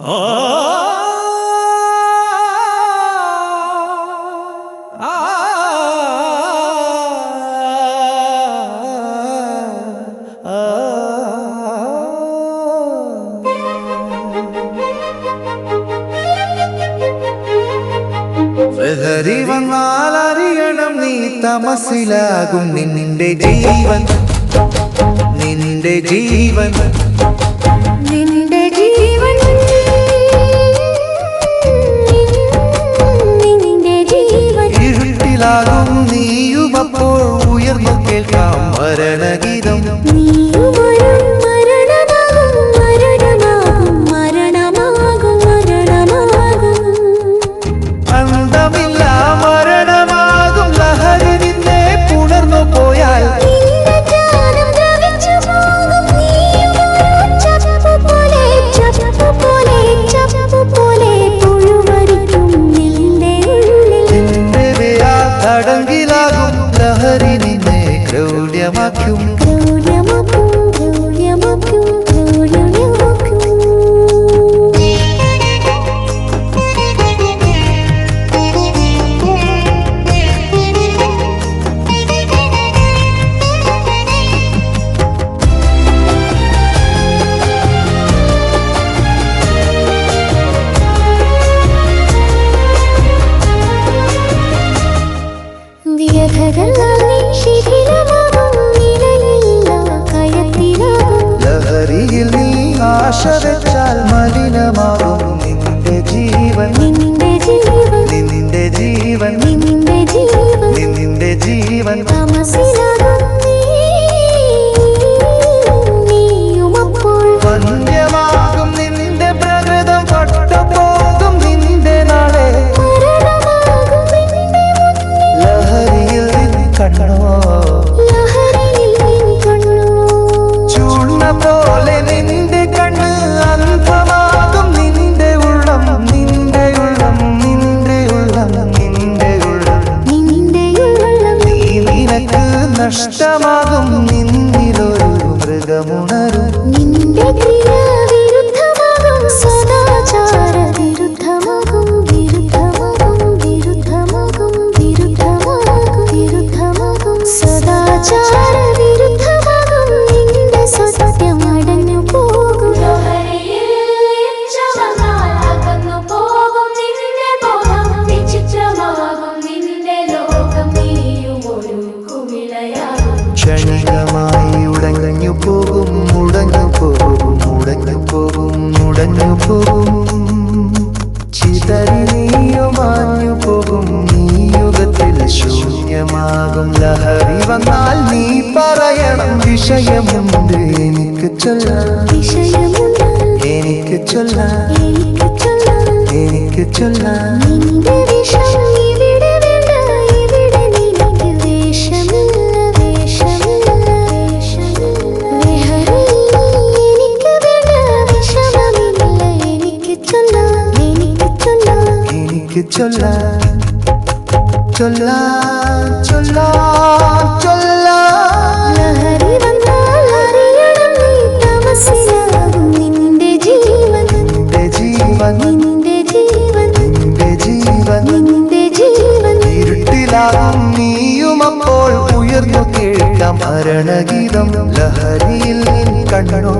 ലഹരി വന്നാൽ അറിയണം നീ തമസിലാകും നിന്റെ ജീവൻ. നിന്റെ ജീവൻ. ഉണ്ടാകും നീയുമപ്പോൾ ഉയർന്നു കേൾക്കാം മരണഗീതം. നീ സ്വർഗമുണരും നിന്റെ ക്രിയ വിരുദ്ധമാകും സദാചാര വിരുദ്ധമാകും വിരുദ്ധമാകും വിരുദ്ധമാകും വിരുദ്ധമാകും വിരുദ്ധമാകും സദാചാര വിരുദ്ധമാകും നിന്റെ സത്യം അടഞ്ഞു പോകും. ക്ഷണിക പോകും ചിതറി നീയു മാഞ്ഞു പോകും നീ യുഗത്തിൽ ശൂന്യമാകും ലഹരി വന്നാൽ നീ പറയണം വിഷയമുണ്ട് എനിക്ക് ചൊല്ലാം എനിക്ക് ചൊല്ലാം എനിക്ക് ചൊല്ലാം എനിക്ക് ചൊല്ലാം ചൊല്ലാൻ ചൊല്ലാൻ ചൊല്ലാൻ നീയുമപ്പോൾ ഉയർന്നു കേട്ട മരണഗീതം ലഹരിയിൽ കണ്ടോ?